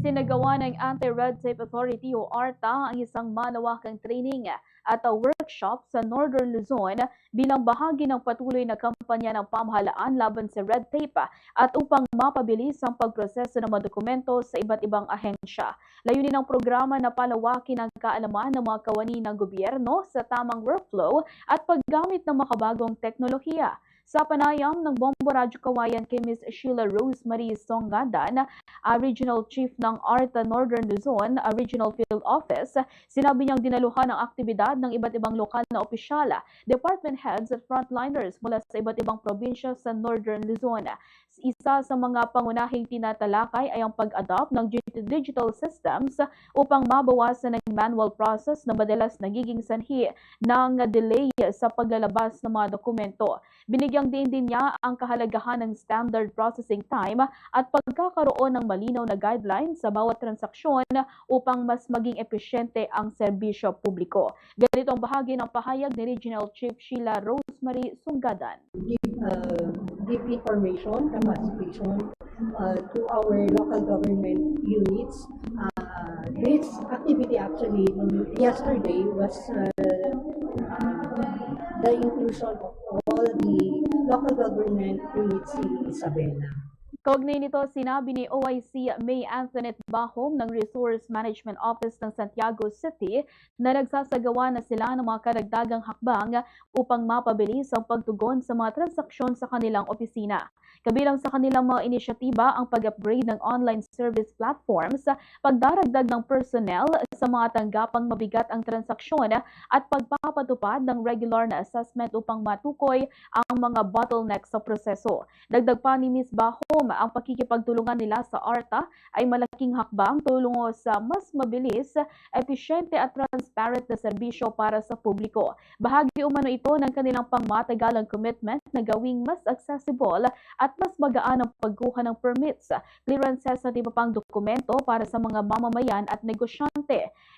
Isinagawa ng Anti-Red Tape Authority o ARTA ang isang malawakang training at a workshop sa Northern Luzon bilang bahagi ng patuloy na kampanya ng pamahalaan laban sa red tape at upang mapabilis ang pagproseso ng mga dokumento sa iba't ibang ahensya. Layunin ng programa na palawakin ang kaalaman ng mga kawani ng gobyerno sa tamang workflow at paggamit ng makabagong teknolohiya. Sa panayam ng Bombo Radyo Kawayan kay Ms. Sheila Rosemary Songadan, uh, Regional Chief ng ARTA Northern Luzon, uh, Regional Field Office, sinabi niyang dinaluhan ang aktibidad ng iba't ibang lokal na opisyal, department heads at frontliners mula sa iba't ibang probinsya sa Northern Luzon. Isa sa mga pangunahing tinatalakay ay ang pag-adopt ng dig- digital systems upang mabawasan ang manual process na madalas nagiging sanhi ng delay sa paglalabas ng mga dokumento. Binigyang din din niya ang kahalagahan ng standard processing time at pagkakaroon ng malinaw na guidelines sa bawat transaksyon upang mas maging epesyente ang serbisyo publiko. Ganito ang bahagi ng pahayag ni Regional Chief Sheila Rosemary Sunggadan. Uh, give information, capacitation uh, to our local government units. Uh, this activity actually yesterday was uh, uh, the inclusion of all the local government units in Isabela. Kaugnay nito, sinabi ni OIC May Antoinette Bahom ng Resource Management Office ng Santiago City na nagsasagawa na sila ng mga karagdagang hakbang upang mapabilis ang pagtugon sa mga transaksyon sa kanilang opisina. Kabilang sa kanilang mga inisyatiba ang pag-upgrade ng online service platforms, pagdaragdag ng personnel sa mga tanggapang mabigat ang transaksyon at pagpapatupad ng regular na assessment upang matukoy ang mga bottlenecks sa proseso. Dagdag pa ni Ms. Bahom, ang pakikipagtulungan nila sa ARTA ay malaking hakbang tulungo sa mas mabilis, epesyente at transparent na serbisyo para sa publiko. Bahagi umano ito ng kanilang pangmatagalang commitment na gawing mas accessible at mas magaan ang pagkuha ng permits, clearances at iba pang dokumento para sa mga mamamayan at negosyante.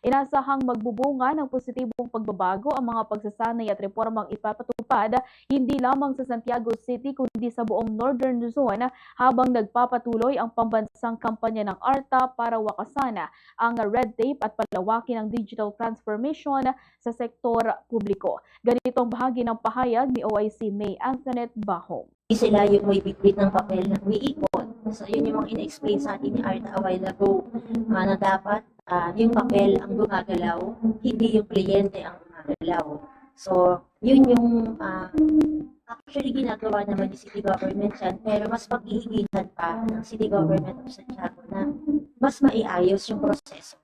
Inasahang magbubunga ng positibong pagbabago ang mga pagsasanay at reformang ipapatupad hindi lamang sa Santiago City kundi sa buong Northern Luzon habang nagpapatuloy ang pambansang kampanya ng ARTA para wakasan ang red tape at palawakin ang digital transformation sa sektor publiko. Ganito ang bahagi ng pahayag ni OIC May Antoinette Bahom. Hindi sila yung may bitbit ng papel na umiikot. So, yun yung mga in-explain sa atin ni Art a while ago ah, na dapat ah, yung papel ang gumagalaw, hindi yung kliyente ang gumagalaw. So, yun yung ah, actually ginagawa naman ni City Government yan, pero mas paghihigitan pa ng City Government of Santiago na mas maiayos yung proseso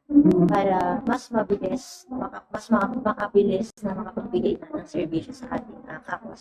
para mas mabilis, maka, mas maka- makabilis na makapagbigay na ng serbisyo sa ating uh, kapwa